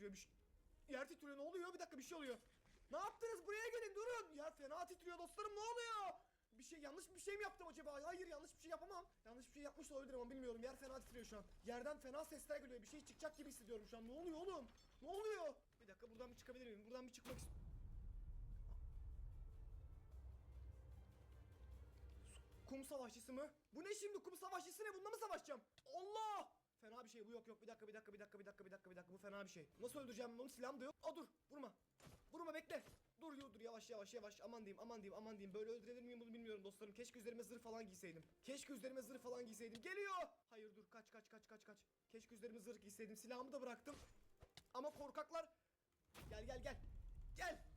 titriyor. Bir şey... Yer titriyor ne oluyor? Bir dakika bir şey oluyor. Ne yaptınız? Buraya gelin durun. Yer fena titriyor dostlarım ne oluyor? Bir şey yanlış bir şey mi yaptım acaba? Hayır yanlış bir şey yapamam. Yanlış bir şey yapmış olabilirim ama bilmiyorum. Yer fena titriyor şu an. Yerden fena sesler geliyor. Bir şey çıkacak gibi hissediyorum şu an. Ne oluyor oğlum? Ne oluyor? Bir dakika buradan bir çıkabilir miyim? Buradan bir çıkmak istiyorum. Kum savaşçısı mı? Bu ne şimdi? Kum savaşçısı ne? Bununla mı savaşacağım? Allah! Fena bir şey bu yok yok bir dakika bir dakika bir dakika bir dakika bir dakika bir dakika bu fena bir şey. Nasıl öldüreceğim ben onu silahım da yok. Aa dur vurma. Vurma bekle. Dur dur yavaş yavaş yavaş aman diyeyim aman diyeyim aman diyeyim. Böyle öldürebilir miyim bunu bilmiyorum dostlarım. Keşke üzerime zırh falan giyseydim. Keşke üzerime zırh falan giyseydim. Geliyor. Hayır dur kaç kaç kaç kaç kaç. Keşke üzerime zırh giyseydim. Silahımı da bıraktım. Ama korkaklar. Gel gel. Gel. Gel.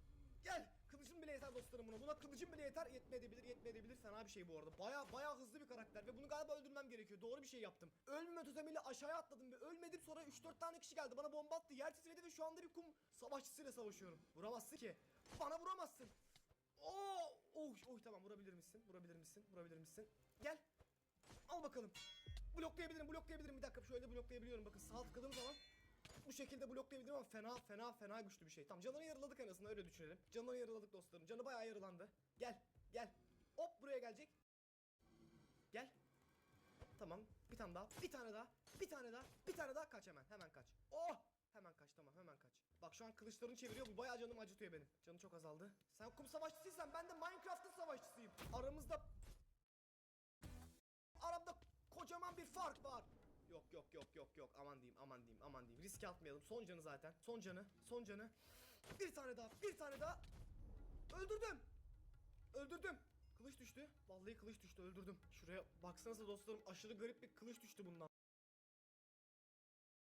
Dostlarım buna. Buna kılıcım bile yeter. Yetmeyebilir, yetmeyebilir. Fena bir şey bu arada. Baya baya hızlı bir karakter ve bunu galiba öldürmem gerekiyor. Doğru bir şey yaptım. Ölmeme totemiyle aşağıya atladım ve ölmedim. Sonra 3-4 tane kişi geldi. Bana bomba attı. Yer titredi ve şu anda bir kum savaşçısıyla savaşıyorum. Vuramazsın ki. Bana vuramazsın. Oo! Oh, oh tamam vurabilir misin? Vurabilir misin? Vurabilir misin? Gel. Al bakalım. Bloklayabilirim, bloklayabilirim. Bir dakika şöyle bloklayabiliyorum. Bakın sağ tıkladığım zaman bu şekilde bloklayabilirim ama fena fena fena güçlü bir şey. Tamam canını yarıladık en azından öyle düşünelim. Canını yarıladık dostlarım. Canı bayağı yarılandı. Gel gel. Hop buraya gelecek. Gel. Tamam bir tane daha bir tane daha bir tane daha bir tane daha kaç hemen hemen kaç. Oh Hemen kaç tamam hemen kaç. Bak şu an kılıçlarını çeviriyor bu bayağı canımı acıtıyor benim. Canı çok azaldı. Sen kum savaşçısıysan ben de Minecraft'ın savaşçısıyım. Aramızda Aramda kocaman bir fark var. Yok yok yok yok yok. Aman diyeyim aman diyeyim aman diyeyim. Risk atmayalım. Son canı zaten. Son canı son canı. Bir tane daha bir tane daha. Öldürdüm. Öldürdüm. Kılıç düştü. Vallahi kılıç düştü. Öldürdüm. Şuraya baksanıza dostlarım. Aşırı garip bir kılıç düştü bundan